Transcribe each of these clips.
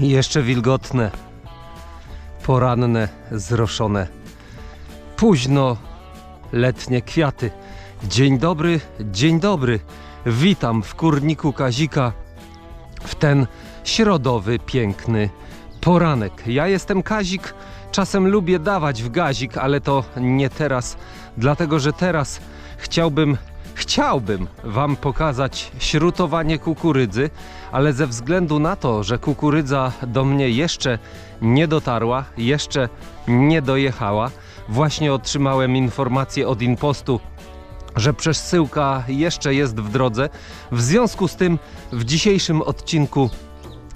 Jeszcze wilgotne, poranne, zroszone. Późno letnie kwiaty. Dzień dobry, dzień dobry. Witam w kurniku Kazika w ten środowy, piękny poranek. Ja jestem Kazik, czasem lubię dawać w gazik, ale to nie teraz, dlatego że teraz chciałbym, chciałbym Wam pokazać śrutowanie kukurydzy, ale ze względu na to, że kukurydza do mnie jeszcze nie dotarła, jeszcze nie dojechała, właśnie otrzymałem informację od Inpostu, że przesyłka jeszcze jest w drodze. W związku z tym w dzisiejszym odcinku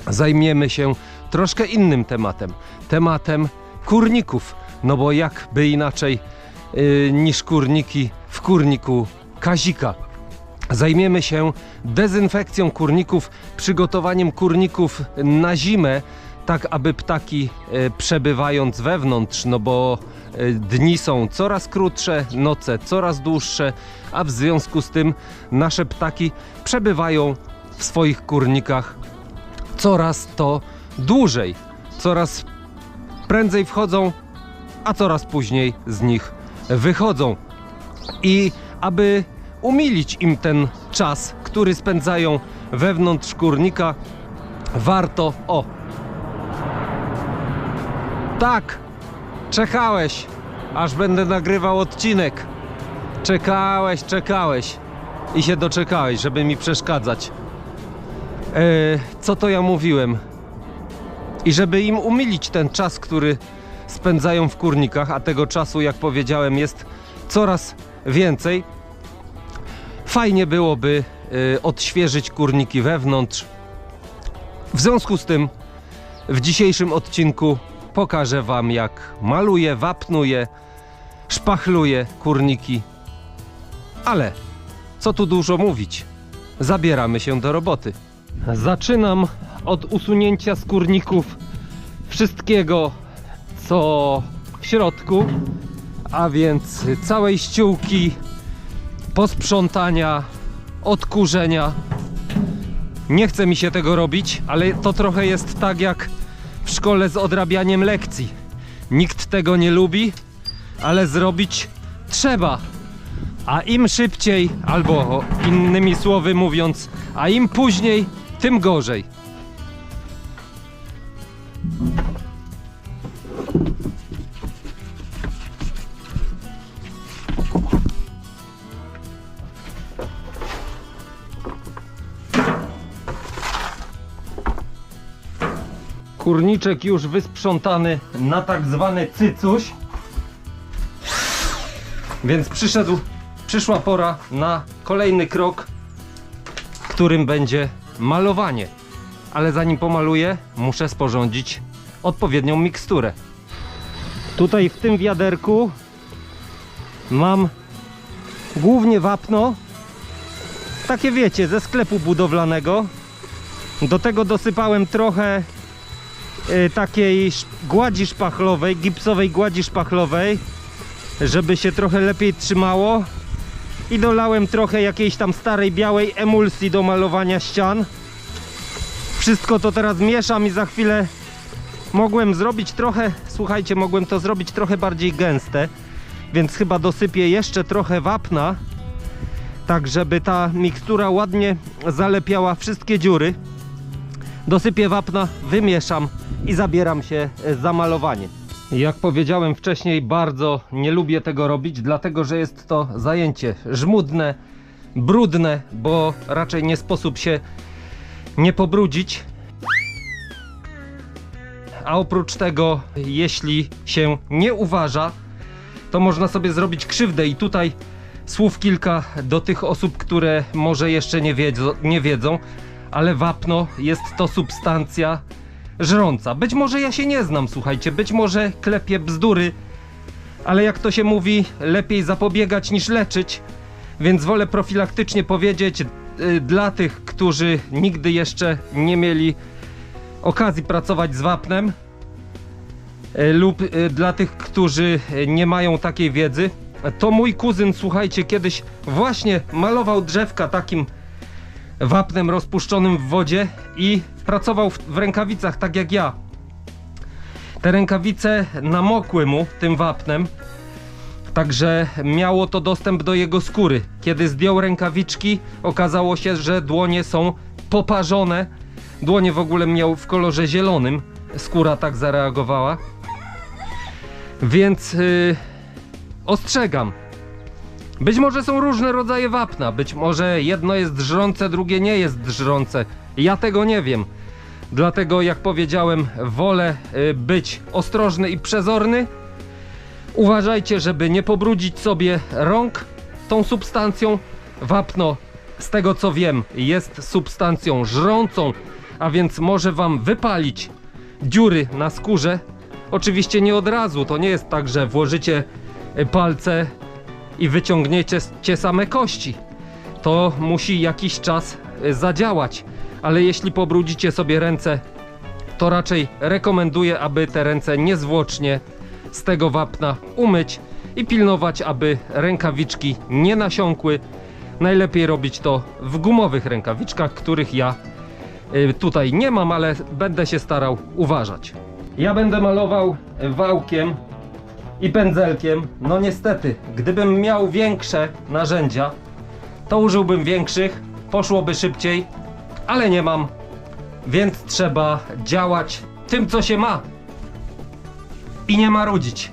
zajmiemy się troszkę innym tematem. Tematem kurników. No bo jakby inaczej yy, niż kurniki w kurniku Kazika. Zajmiemy się dezynfekcją kurników, przygotowaniem kurników na zimę, tak aby ptaki e, przebywając wewnątrz, no bo e, dni są coraz krótsze, noce coraz dłuższe, a w związku z tym nasze ptaki przebywają w swoich kurnikach coraz to dłużej, coraz prędzej wchodzą, a coraz później z nich wychodzą. I aby umilić im ten czas, który spędzają wewnątrz kurnika, warto. O! Tak! Czekałeś, aż będę nagrywał odcinek. Czekałeś, czekałeś i się doczekałeś, żeby mi przeszkadzać. E, co to ja mówiłem? I żeby im umilić ten czas, który spędzają w kurnikach, a tego czasu, jak powiedziałem, jest coraz więcej, fajnie byłoby y, odświeżyć kurniki wewnątrz. W związku z tym w dzisiejszym odcinku pokażę Wam jak maluję, wapnuję, szpachluję kurniki. Ale co tu dużo mówić? Zabieramy się do roboty. Zaczynam od usunięcia z kurników wszystkiego, co w środku, a więc całej ściółki, posprzątania, odkurzenia. Nie chce mi się tego robić, ale to trochę jest tak jak w szkole z odrabianiem lekcji. Nikt tego nie lubi, ale zrobić trzeba. A im szybciej, albo innymi słowy mówiąc, a im później, tym gorzej. Kurniczek już wysprzątany na tak zwany cycuś. Więc przyszedł, przyszła pora na kolejny krok, którym będzie malowanie. Ale zanim pomaluję, muszę sporządzić odpowiednią miksturę. Tutaj w tym wiaderku mam głównie wapno. Takie wiecie, ze sklepu budowlanego. Do tego dosypałem trochę takiej sz- gładzi szpachlowej, gipsowej gładzi szpachlowej, żeby się trochę lepiej trzymało. I dolałem trochę jakiejś tam starej białej emulsji do malowania ścian. Wszystko to teraz mieszam i za chwilę mogłem zrobić trochę, słuchajcie, mogłem to zrobić trochę bardziej gęste, więc chyba dosypię jeszcze trochę wapna, tak żeby ta mikstura ładnie zalepiała wszystkie dziury. Dosypię wapna, wymieszam i zabieram się e, za malowanie. Jak powiedziałem wcześniej, bardzo nie lubię tego robić, dlatego że jest to zajęcie żmudne, brudne, bo raczej nie sposób się nie pobrudzić. A oprócz tego, jeśli się nie uważa, to można sobie zrobić krzywdę i tutaj słów kilka do tych osób, które może jeszcze nie wiedzą, nie wiedzą ale wapno jest to substancja żrąca. Być może ja się nie znam, słuchajcie, być może klepię bzdury, ale jak to się mówi, lepiej zapobiegać niż leczyć, więc wolę profilaktycznie powiedzieć y, dla tych, którzy nigdy jeszcze nie mieli okazji pracować z wapnem y, lub y, dla tych, którzy nie mają takiej wiedzy, to mój kuzyn, słuchajcie, kiedyś właśnie malował drzewka takim wapnem rozpuszczonym w wodzie i pracował w, w rękawicach tak jak ja. Te rękawice namokły mu tym wapnem, także miało to dostęp do jego skóry. Kiedy zdjął rękawiczki, okazało się, że dłonie są poparzone. Dłonie w ogóle miał w kolorze zielonym. Skóra tak zareagowała. Więc yy, ostrzegam. Być może są różne rodzaje wapna, być może jedno jest żrące, drugie nie jest żrące. Ja tego nie wiem. Dlatego, jak powiedziałem, wolę y, być ostrożny i przezorny. Uważajcie, żeby nie pobrudzić sobie rąk tą substancją. Wapno, z tego co wiem, jest substancją żrącą, a więc może wam wypalić dziury na skórze. Oczywiście nie od razu, to nie jest tak, że włożycie palce i wyciągniecie cie same kości. To musi jakiś czas y, zadziałać, ale jeśli pobrudzicie sobie ręce, to raczej rekomenduję, aby te ręce niezwłocznie z tego wapna umyć i pilnować, aby rękawiczki nie nasiąkły. Najlepiej robić to w gumowych rękawiczkach, których ja y, tutaj nie mam, ale będę się starał uważać. Ja będę malował wałkiem i pędzelkiem. No niestety, gdybym miał większe narzędzia, to użyłbym większych, poszłoby szybciej, ale nie mam, więc trzeba działać tym, co się ma i nie marudzić.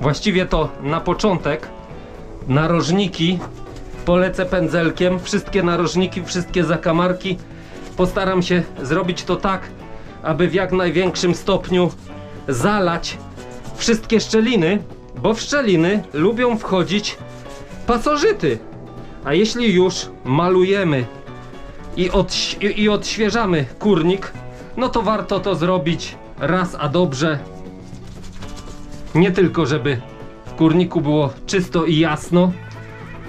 Właściwie to na początek narożniki polecę pędzelkiem, wszystkie narożniki, wszystkie zakamarki. Postaram się zrobić to tak, aby w jak największym stopniu zalać wszystkie szczeliny, bo w szczeliny lubią wchodzić pasożyty. A jeśli już malujemy i, odś i odświeżamy kurnik, no to warto to zrobić raz a dobrze. Nie tylko, żeby w kurniku było czysto i jasno,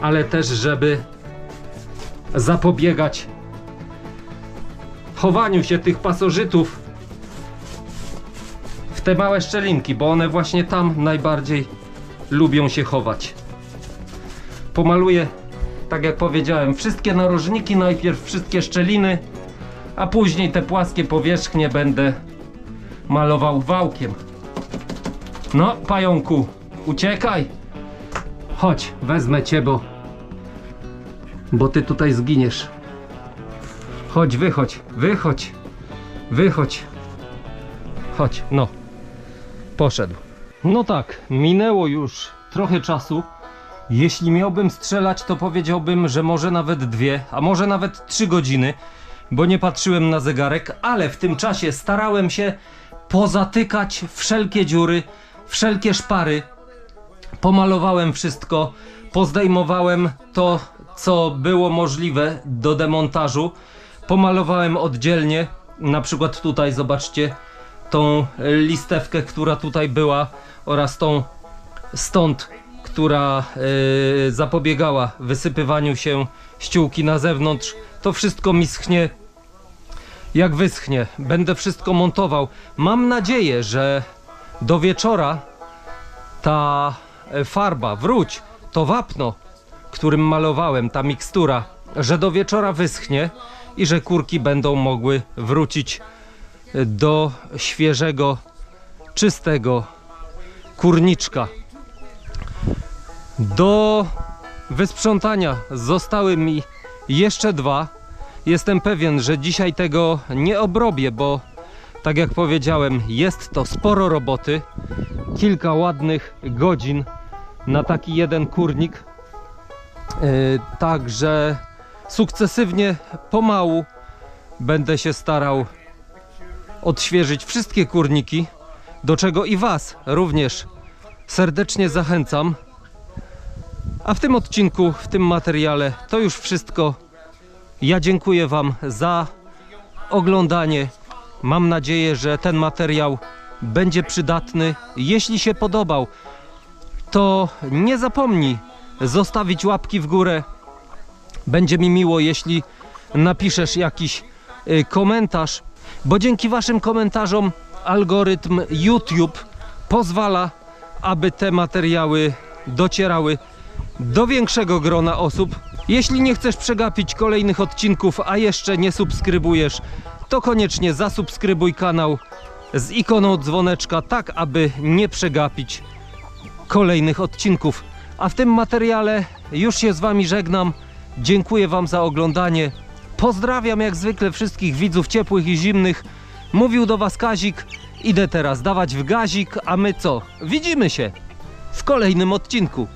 ale też, żeby zapobiegać chowaniu się tych pasożytów te małe szczelinki, bo one właśnie tam najbardziej lubią się chować. Pomaluję, tak jak powiedziałem, wszystkie narożniki, najpierw wszystkie szczeliny, a później te płaskie powierzchnie będę malował wałkiem. No, pająku, uciekaj! Chodź, wezmę cię, bo, bo ty tutaj zginiesz. Chodź, wychodź, wychodź, wychodź. Chodź, no. Poszedł. No tak, minęło już trochę czasu. Jeśli miałbym strzelać, to powiedziałbym, że może nawet dwie, a może nawet trzy godziny, bo nie patrzyłem na zegarek, ale w tym czasie starałem się pozatykać wszelkie dziury, wszelkie szpary. Pomalowałem wszystko, pozdejmowałem to, co było możliwe do demontażu. Pomalowałem oddzielnie, na przykład tutaj zobaczcie tą listewkę, która tutaj była oraz tą stąd, która yy, zapobiegała wysypywaniu się ściółki na zewnątrz. To wszystko mi schnie jak wyschnie. Będę wszystko montował. Mam nadzieję, że do wieczora ta e, farba, wróć, to wapno, którym malowałem, ta mikstura, że do wieczora wyschnie i że kurki będą mogły wrócić e, do świeżego, czystego kurniczka. Do wysprzątania zostały mi jeszcze dwa. Jestem pewien, że dzisiaj tego nie obrobię, bo tak jak powiedziałem, jest to sporo roboty. Kilka ładnych godzin na taki jeden kurnik. Yy, także sukcesywnie, pomału będę się starał odświeżyć wszystkie kurniki, do czego i Was również serdecznie zachęcam. A w tym odcinku, w tym materiale to już wszystko. Ja dziękuję Wam za oglądanie. Mam nadzieję, że ten materiał będzie przydatny. Jeśli się podobał, to nie zapomnij zostawić łapki w górę. Będzie mi miło, jeśli napiszesz jakiś y, komentarz, bo dzięki Waszym komentarzom algorytm YouTube pozwala, aby te materiały docierały do większego grona osób. Jeśli nie chcesz przegapić kolejnych odcinków, a jeszcze nie subskrybujesz, to koniecznie zasubskrybuj kanał z ikoną dzwoneczka, tak aby nie przegapić kolejnych odcinków. A w tym materiale już się z Wami żegnam. Dziękuję Wam za oglądanie. Pozdrawiam jak zwykle wszystkich widzów ciepłych i zimnych. Mówił do Was Kazik. Idę teraz dawać w gazik, a my co? Widzimy się w kolejnym odcinku.